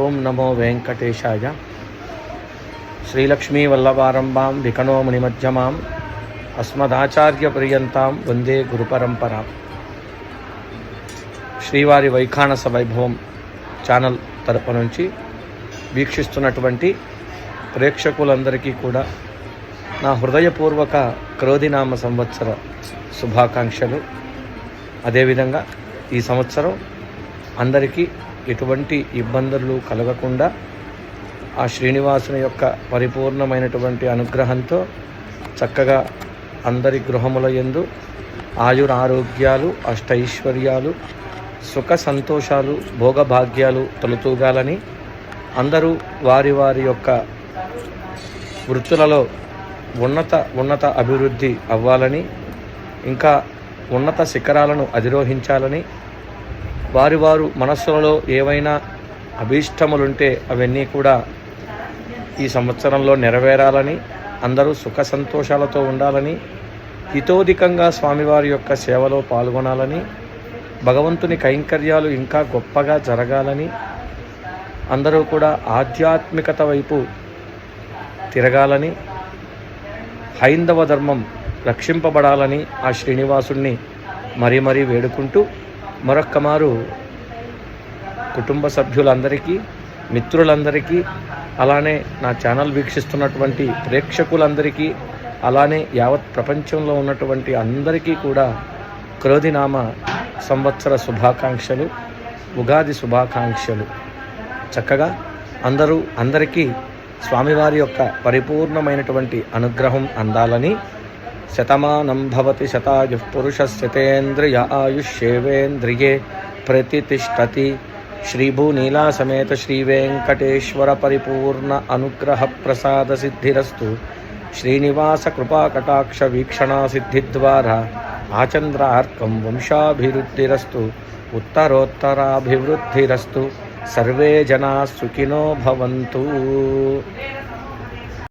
ఓం నమో వెంకటేశాయ. శ్రీలక్ష్మీ వల్లభారంభాం వికనో మునిమధ్యమాం అస్మదాచార్యపర్యంతాం వందే గురుపరంపరా. శ్రీవారి వైఖానస వైభవం ఛానల్ తరపు నుంచి వీక్షిస్తున్నటువంటి ప్రేక్షకులందరికీ కూడా నా హృదయపూర్వక క్రోధినామ సంవత్సర శుభాకాంక్షలు. అదేవిధంగా ఈ సంవత్సరం అందరికీ ఎటువంటి ఇబ్బందులు కలగకుండా ఆ శ్రీనివాసుని యొక్క పరిపూర్ణమైనటువంటి అనుగ్రహంతో చక్కగా అందరి గృహముల యందు ఆయుర ఆరోగ్యాలు అష్టైశ్వర్యాలు సుఖ సంతోషాలు భోగభాగ్యాలు తొలతూగాలని అందరూ వారి వారి యొక్క వృత్తులలో ఉన్నత ఉన్నత అభివృద్ధి అవ్వాలని ఇంకా ఉన్నత శిఖరాలను అధిరోహించాలని వారి వారు మనస్సులలో ఏవైనా అభీష్టములుంటే అవన్నీ కూడా ఈ సంవత్సరంలో నెరవేరాలని అందరూ సుఖ సంతోషాలతో ఉండాలని హితోధికంగా స్వామివారి యొక్క సేవలో పాల్గొనాలని భగవంతుని కైంకర్యాలు ఇంకా గొప్పగా జరగాలని అందరూ కూడా ఆధ్యాత్మికత వైపు తిరగాలని హైందవ ధర్మం రక్షింపబడాలని ఆ శ్రీనివాసుణ్ణి మరీ మరీ వేడుకుంటూ మరొక్క మారు కుటుంబ సభ్యులందరికీ మిత్రులందరికీ అలానే నా ఛానల్ వీక్షిస్తున్నటువంటి ప్రేక్షకులందరికీ అలానే యావత్ ప్రపంచంలో ఉన్నటువంటి అందరికీ కూడా క్రోధినామ సంవత్సర శుభాకాంక్షలు ఉగాది శుభాకాంక్షలు. చక్కగా అందరూ అందరికీ స్వామివారి యొక్క పరిపూర్ణమైనటువంటి అనుగ్రహం అందాలని शतमानं भवति शतायुः पुरुषस्य तेन्द्रिय आयुष्येवेन्द्रिये प्रतितिष्ठति। श्रीभूनीलासमेत श्रीवेङ्कटेश्वरपरिपूर्ण अनुग्रहप्रसादसिद्धिरस्तु। श्रीनिवासकृपाकटाक्षवीक्षणासिद्धिद्वारा आचन्द्रार्कं वंशाभिवृद्धिरस्तु। उत्तरोत्तराभिवृद्धिरस्तु। सर्वे जनाः सुखिनो भवन्तु।